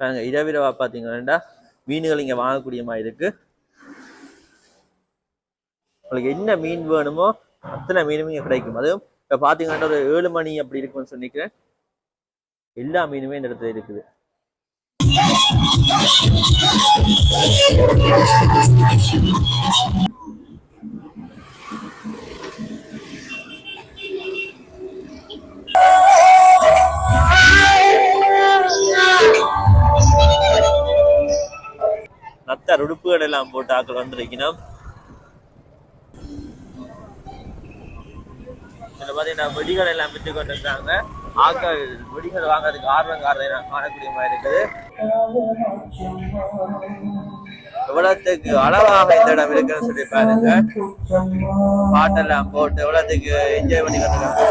பாருங்க இரவிரவா பார்த்தீங்கன்னா மீன்கள் இங்கே வாங்கக்கூடிய மாதிரி இருக்கு. உங்களுக்கு என்ன மீன் வேணுமோ அத்தனை மீனும் இங்கே கிடைக்கும். அதுவும் இப்போ பார்த்தீங்கன்னா ஒரு ஏழு மணி அப்படி இருக்கும்னு சொல்லிக்கிறேன். எல்லா மீனுமே இந்த இடத்துல இருக்குது. நத்த உடுப்புகள் எல்லாம் போட்டு ஆக்கள் வந்திருக்கணும். இதுல பாத்தீங்கன்னா வெடிகள் எல்லாம் விட்டு கொண்டு ஆக்கள் வெடிகள் வாங்குறதுக்கு ஆர்வம் காரணம் காணக்கூடிய மாதிரி இருக்குது. எவ்வளவுக்கு அளவாக இந்த இடம் இருக்குன்னு சொல்லி பாருங்க. பாட்டெல்லாம் போட்டு எவ்வளவுக்கு என்ஜாய் பண்ணி கத்துக்காங்க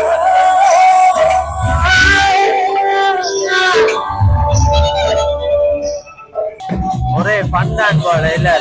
ஒரே ஃபன் போல இல்ல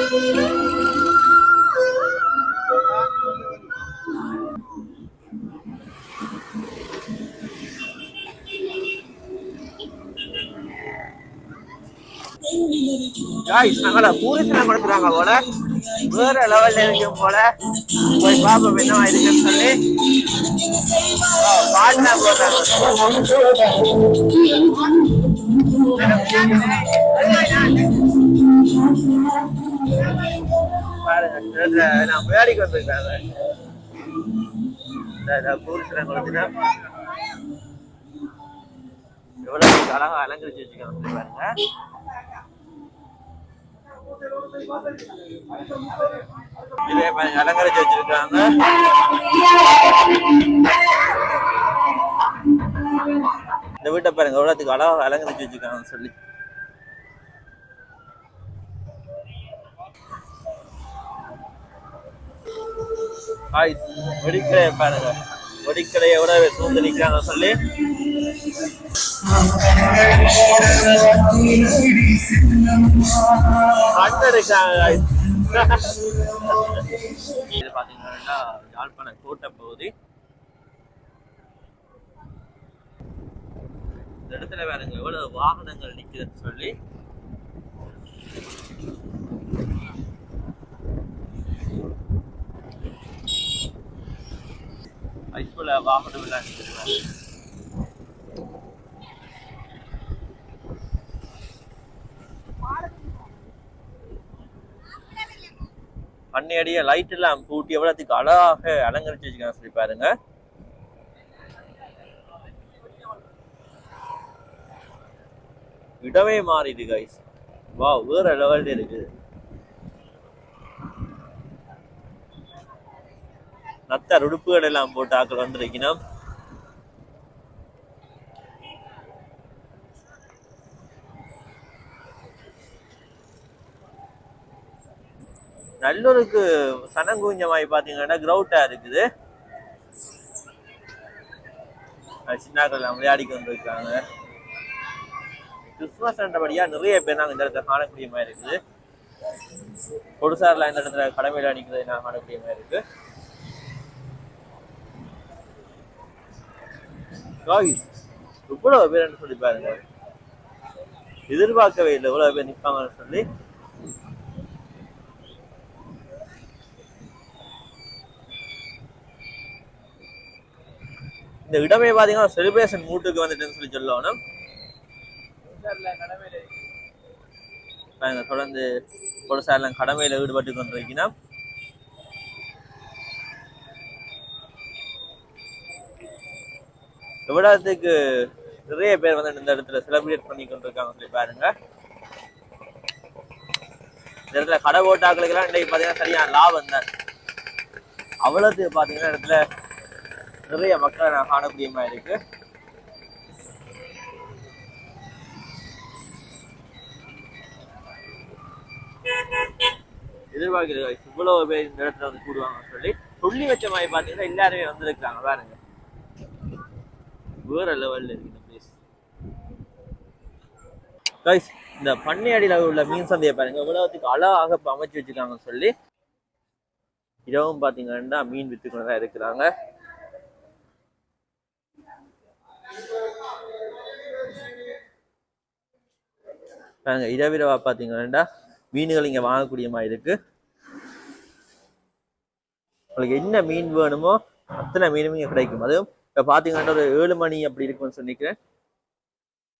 Thank you. நாங்கள பூரிசனம் கொடுத்துறாங்க போல. வேற லெவல்ல இருக்கும் போல. போய் பாப்போம் என்ன இருக்குன்னு சொல்லி. ஆ, பாட்டுனா போட்டாங்க பாருங்க இதுல நான் விளையாடிக்கு வந்திருக்காங்க பூரிசனம் கொடுத்துட்டா எவ்வளவு அழகா அலங்கரிச்சு வச்சுக்காங்க பாருங்க. இதே அலங்கரிச்சு வச்சிருக்காங்க. இந்த வீட்டை பாருங்க எவ்வளவுக்கு அழகாக அலங்கரிச்சு வச்சிருக்காங்கன்னு சொல்லி. ஹாய் வெடிக்கலையை பாருங்க. வெடிக்கலை எவ்வளவு சூழ்ந்து நிக்கிறாங்க சொல்லி. இது பாத்தீங்கன்னா யாழ்ப்பாண கோட்டை பகுதி இந்த இடத்துல பாருங்க எவ்வளவு வாகனங்கள் நிக்குதுன்னு சொல்லி ஐஸ்குல வாகனம் எல்லாம் நிக்குது பண்ணையடிய லைட் எல்லாம் பூட்டி எவ்வளோத்துக்கு அழகாக அலங்கரிச்சு வச்சுக்காங்க சொல்லி பாருங்க. இடமே மாறிடு கைஸ் வா வேற லெவல்ல இருக்குது நத்த உடுப்புகள் எல்லாம் போட்டு ஆக்கள் வந்திருக்கணும். நல்லூருக்கு சனங்குஞ்ச மாதிரி பாத்தீங்கன்னா கிரவுட்டாக இருக்குது. அது சின்னாக்கள் எல்லாம் விளையாடிக்கு வந்திருக்காங்க. கிறிஸ்துமஸ் என்றபடியா நிறைய பேர் நாங்கள் இந்த இடத்துல காணக்கூடிய மாதிரி இருக்குது. கொடுசாரில் இந்த இடத்துல கடமையில் அடிக்கிறதை நான் காணக்கூடிய மாதிரி இருக்கு இவ்வளவு பேர் சொல்லி பாருங்க எதிர்பார்க்கவே இல்லை இவ்வளவு பேர் நிற்பாங்கன்னு சொல்லி இந்த இடமே பாத்தீங்கன்னா செலிப்ரேஷன் மூட்டுக்கு வந்துட்டுன்னு சொல்லி சொல்லணும். நாங்க தொடர்ந்து ஒரு சார்லாம் கடமையில ஈடுபட்டு கொண்டிருக்கிறோம். விழாத்துக்கு நிறைய பேர் வந்து இந்த இடத்துல செலிப்ரேட் பண்ணி கொண்டிருக்காங்க சொல்லி பாருங்க. இந்த இடத்துல கடை ஓட்டாக்களுக்கெல்லாம் இன்னைக்கு பார்த்தீங்கன்னா சரியான லாபம் தான். அவ்வளோத்துக்கு பார்த்தீங்கன்னா இடத்துல நிறைய மக்களை நான் காணக்கூடிய மாதிரி இருக்கு. எதிர்பார்க்கிறது இவ்வளவு பேர் இந்த இடத்துல வந்து கூடுவாங்கன்னு சொல்லி. சொல்லி வச்ச மாதிரி பாத்தீங்கன்னா எல்லாருமே வந்திருக்காங்க பாருங்க. வேற லெவல்ல இருக்கு இந்த பிளேஸ் கைஸ் இந்த பண்ணை அடியில் உள்ள மீன் சந்தையை பாருங்க. உலகத்துக்கு அழகாக அமைச்சு வச்சிருக்காங்கன்னு சொல்லி. இரவும் பாத்தீங்கன்னா மீன் வித்துக்கொண்டு தான் இருக்கிறாங்க. பாருங்க இரவிரவா பார்த்தீங்கன்னா மீன்கள் இங்க வாங்கக்கூடிய மாதிரி இருக்கு. உங்களுக்கு என்ன மீன் வேணுமோ அத்தனை மீனும் இங்க கிடைக்கும். அதுவும் இப்போ பார்த்தீங்கன்னா ஒரு ஏழு மணி அப்படி இருக்கும்னு சொன்னிக்கிறேன்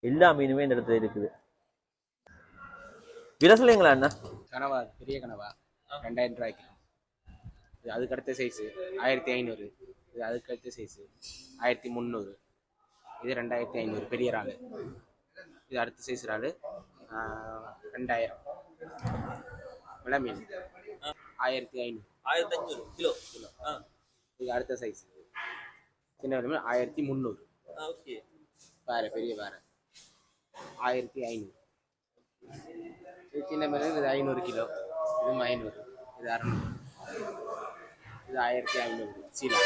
எல்லா மீனுமே இந்த இடத்துல இருக்குது. விலை சொல்லுங்களா அண்ணா. கனவா பெரிய கனவா? ரெண்டாயிரம் ரூபாய்க்கு. இது அதுக்கு அடுத்த சைஸு ஆயிரத்தி ஐநூறு. இது அதுக்கு அடுத்த சைஸு ஆயிரத்தி முந்நூறு. இது ரெண்டாயிரத்தி ஐநூறு. பெரிய இறால். இது அடுத்த சைஸ் இறால். ரெண்டாயிரம். விலை மீன் ஆயிரத்தி ஐநூறு. ஆயிரத்தி அஞ்சூறு கிலோ. கிலோ இது அடுத்த சைஸ் சின்ன மீன் ஆயிரத்தி முந்நூறு. ஓகே. வேறு பெரிய வேறு. ஆயிரத்தி ஐநூறு. இது சின்ன மீன் இது ஐநூறு கிலோ. இதுவும் ஐநூறு. இது அறநூறு. இது ஆயிரத்தி ஐநூறு. சீலா.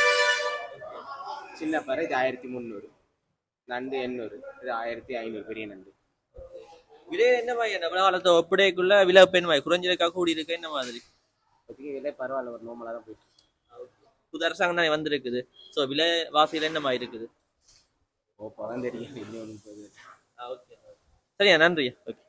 சின்ன பாறை இது ஆயிரத்தி முந்நூறு. நண்டு எண்ணூறு. இது ஆயிரத்தி ஐநூறு. பெரிய நண்டு. விலை என்ன மாதிரி? என்ன காலத்தை ஒப்படைக்குள்ள விலை பெண் மாதிரி குறைஞ்சிருக்கா கூடி இருக்கா என்ன மாதிரி? இப்போதைக்கு விலை பரவாயில்ல ஒரு நோமலாக தான் போயிட்டு. புது அரசாங்கம் தானே வந்திருக்குது. ஸோ விலை வாசியில என்ன மாதிரி இருக்குது? ஓப்போ தான் தெரியும் ஓகே. சரியா நன்றி ஓகே.